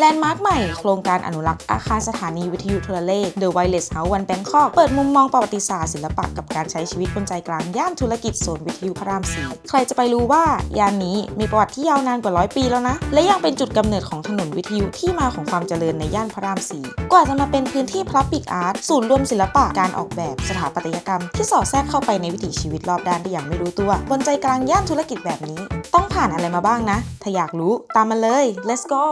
แลนด์มาร์คใหม่ โครงการอนุรักษ์อาคารสถานีวิทยุโทรเลข The Wireless House วันแบงคอกเปิดมุมมองประวัติศาสตร์ศิลปะกับการใช้ชีวิตบนใจกลางย่านธุรกิจโซนวิทยุพระรามสีใครจะไปรู้ว่า ย่านนี้มีประวัติที่ยาวนานกว่าร้อยปีแล้วนะ และยังเป็นจุดกำเนิดของถนนวิทยุที่มาของความเจริญในย่านพระรามสีกว่าจะมาเป็นพื้นที่พลับปิกอาร์ตศูนย์รวมศิลปะการออกแบบสถาปัตยกรรม ที่สอดแทรกเข้าไปในวิถีชีวิตรอบด้านได้อย่างไม่รู้ตัว บนใจกลางย่านธุรกิจแบบนี้ ต้องผ่านอะไรมาบ้างนะ ถ้าอยากรู้ตามมาเลย let's go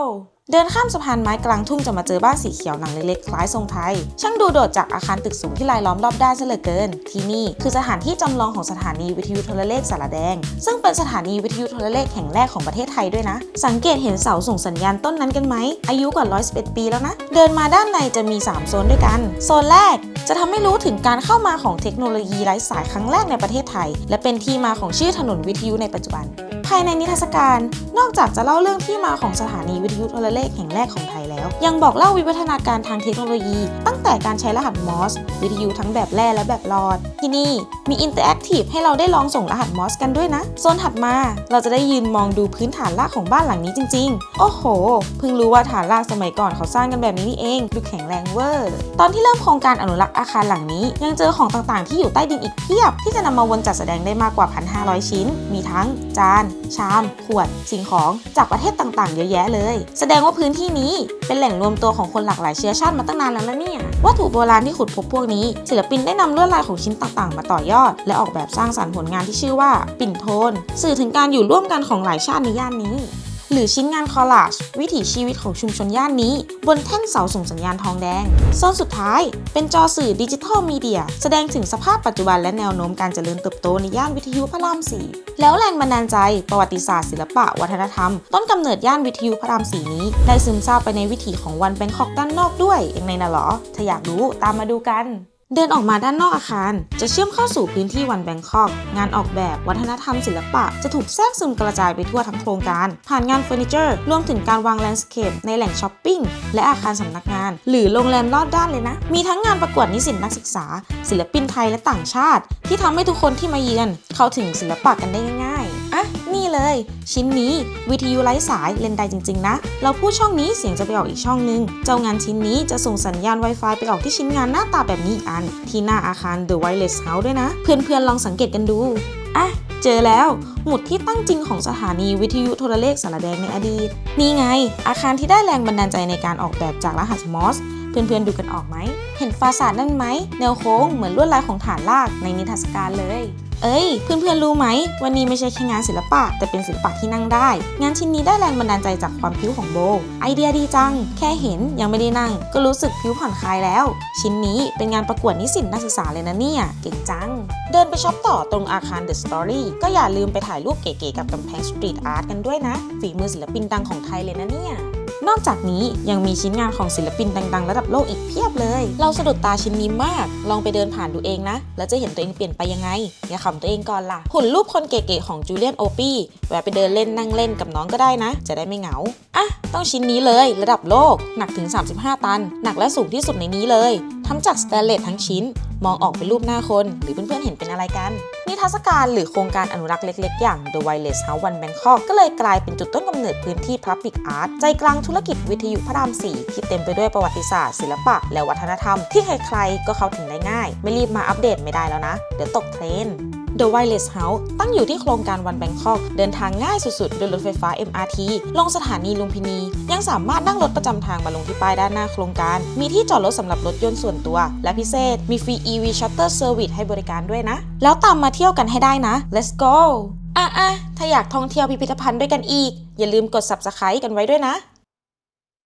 เดินข้ามสะพานไม้กลางทุ่งจะมาเจอบ้านสีเขียวหลังเล็กๆ คล้ายทรงไทย ช่างดูโดดจากอาคารตึกสูงที่รายล้อมรอบด้านซะเหลือเกิน ที่นี่คือสถานที่จำลองของสถานีวิทยุโทรเลขสารแดง ซึ่งเป็นสถานีวิทยุโทรเลขแห่งแรกของประเทศไทยด้วยนะ สังเกตเห็นเสาส่งสัญญาณต้นนั้นกันไหม อายุกว่า 111 ปีแล้วนะ เดินมาด้านในจะมี 3 โซนด้วยกัน โซนแรกจะทำให้รู้ถึงการเข้ามาของเทคโนโลยีไร้สายครั้งแรกในประเทศไทย และเป็นที่มาของชื่อถนนวิทยุในปัจจุบัน ภายในนิทรรศการ นอกจากจะเล่าเรื่องที่มาของสถานีวิทยุโทรเลขแห่งแรกของไทยแล้ว ยังบอกเล่าวิวัฒนาการทางเทคโนโลยี ตั้งแต่การใช้รหัสมอสวิทยุทั้งแบบแร่และแบบหลอด ที่นี่มีอินเตอร์แอคทีฟให้เราได้ลองส่งรหัสมอสกันด้วยนะโซนถัดมาเราจะได้ยืนมองดูพื้นฐานรากของบ้านหลังนี้จริง ๆ โอ้โห เพิ่งรู้ว่าฐานรากสมัยก่อนเขาสร้างกันแบบนี้นี่เองดูแข็งแรงเวอร์ตอนที่เริ่มโครงการอนุรักษ์อาคารหลังนี้ ยังเจอของต่างๆ ที่อยู่ใต้ดินอีกเพียบ ที่จะนำมาวนจัดแสดงได้มากกว่า 1,500 ชิ้น มีทั้งจานชาม ขวด สิ่งของจากประเทศต่างๆ เยอะแยะเลย แสดงว่าพื้นที่นี้เป็นแหล่งรวมตัวของคนหลากหลายเชื้อชาติมาตั้งนานแล้วนะเนี่ยวัตถุโบราณที่ขุดพบพวกนี้ ศิลปินได้นำลวดลายของชิ้นต่างๆ มาต่อยอด และออกแบบสร้างสรรค์ผลงานที่ชื่อว่า ปิ่นโทน สื่อถึงการอยู่ร่วมกันของหลายชาติในย่านนี้ หรือชิ้นงานคอลลาจวิถีชีวิตของชุมชนย่านนี้ บนแท่นเสาส่งสัญญาณทองแดงโซนสุดท้าย เป็นจอสื่อดิจิทัลมีเดีย แสดงถึงสภาพปัจจุบันและแนวโน้มการเจริญเติบโตในย่านวิทยุพระรามสี่แล้วแรงบันดาลใจ ประวัติศาสตร์ศิลปะ วัฒนธรรม ต้นกำเนิดย่านวิทยุพระรามสี่นี้ ได้ซึมซาบไปในวิถีของวันแบงคอกด้านนอกด้วยอย่างไรนะเหรอถ้าอยากรู้ตามมาดูกัน เดินออกมาด้านนอกอาคาร จะเชื่อมเข้าสู่พื้นที่วันแบงคอก งานออกแบบวัฒนธรรมศิลปะ จะถูกแทรกซึมกระจายไปทั่วทั้งโครงการ ผ่านงานเฟอร์นิเจอร์ รวมถึงการวางแลนด์สเคปในแหล่งช้อปปิ้ง และอาคารสำนักงาน หรือโรงแรมรอบด้านเลยนะ มีทั้งงานประกวดนิสิตนักศึกษา ศิลปินไทยและต่างชาติ ที่ทำให้ทุกคนที่มาเยือน เข้าถึงศิลปะกันได้ง่าย เลย ชิ้นนี้วิทยุไร้สายเล่นได้จริง ๆ นะ เราพูดช่องนี้เสียงจะไปออกอีกช่องนึง เจ้างานชิ้นนี้จะส่งสัญญาณ Wi-Fi ไปออกที่ชิ้นงานหน้าตาแบบนี้อีกอัน ที่หน้าอาคาร The Wireless House ด้วยนะ เพื่อนๆลองสังเกตกันดูอะเจอแล้ว หมุดที่ตั้งจริงของสถานีวิทยุโทรเลขสารแดงในอดีต นี่ไง อาคารที่ได้แรงบันดาลใจในการออกแบบจากรหัสมอสเพื่อนๆดูกันออกไหม เห็นฟาสาดนั่นไหม แนวโค้งเหมือนลวดลายของฐานรากในนิทรรศการเลย เอ้ย เพื่อนๆรู้ไหม วันนี้ไม่ใช่แค่งานศิลปะ แต่เป็นศิลปะที่นั่งได้ งานชิ้นนี้ได้แรงบันดาลใจจากความพิ้วของโบ ไอเดียดีจัง แค่เห็นยังไม่ได้นั่ง ก็รู้สึกพิ้วผ่อนคลายแล้ว ชิ้นนี้เป็นงานประกวดนิสิตนักศึกษาเลยนะเนี่ย เก่งจัง เดินไปช็อปต่อตรงอาคาร The Story ก็อย่าลืมไปถ่ายรูปเก๋ๆกับกำแพงสตรีทอาร์ตกันด้วยนะฝีมือศิลปินดังของไทยเลยนะเนี่ย นอกจากนี้ยังมีชิ้นงานของศิลปินดังๆ ระดับโลกอีกเพียบเลย เราสะดุดตาชิ้นนี้มาก ลองไปเดินผ่านดูเองนะ แล้วจะเห็นตัวเองเปลี่ยนไปยังไง อย่าขำตัวเองก่อนล่ะ หุ่นรูปคนเก๋ๆของจูเลียนโอปี้ แวะไปเดินเล่นนั่งเล่นกับน้องก็ได้นะ จะได้ไม่เหงา อะ ต้องชิ้นนี้เลย ระดับโลก หนักถึง 35 ตัน หนักและสูงที่สุดในนี้เลยทำจากสแตนเลสทั้งชิ้น มองออกเป็นรูปหน้าคน หรือเพื่อนๆเห็นเป็นอะไรกัน นิทรรศการหรือโครงการอนุรักษ์เล็กๆ อย่าง The Wireless House One Bangkok ก็เลยกลายเป็นจุดต้นกำเนิดพื้นที่ Public Art ใจกลางธุรกิจวิทยุพระรามสี่ที่เต็มไปด้วยประวัติศาสตร์ ศิลปะ และวัฒนธรรมที่ใครๆ ก็เข้าถึงได้ง่าย ไม่รีบมาอัปเดตไม่ได้แล้วนะ เดี๋ยวตกเทรนด์ The Wireless House ตั้งอยู่ที่โครงการวันแบงคอก เดินทางง่ายสุดๆด้วยรถไฟฟ้า MRT ลงสถานีลุมพินี ยังสามารถนั่งรถประจำทางมาลงที่ป้ายด้านหน้าโครงการ มีที่จอดรถสำหรับรถยนต์ส่วนตัว และพิเศษมีฟรี EV Shuttle Service ให้บริการด้วยนะ แล้วตามมาเที่ยวกันให้ได้นะ Let's go อะอะถ้าอยากท่องเที่ยวพิพิธภัณฑ์ด้วยกันอีก อย่าลืมกด subscribe กันไว้ด้วยนะ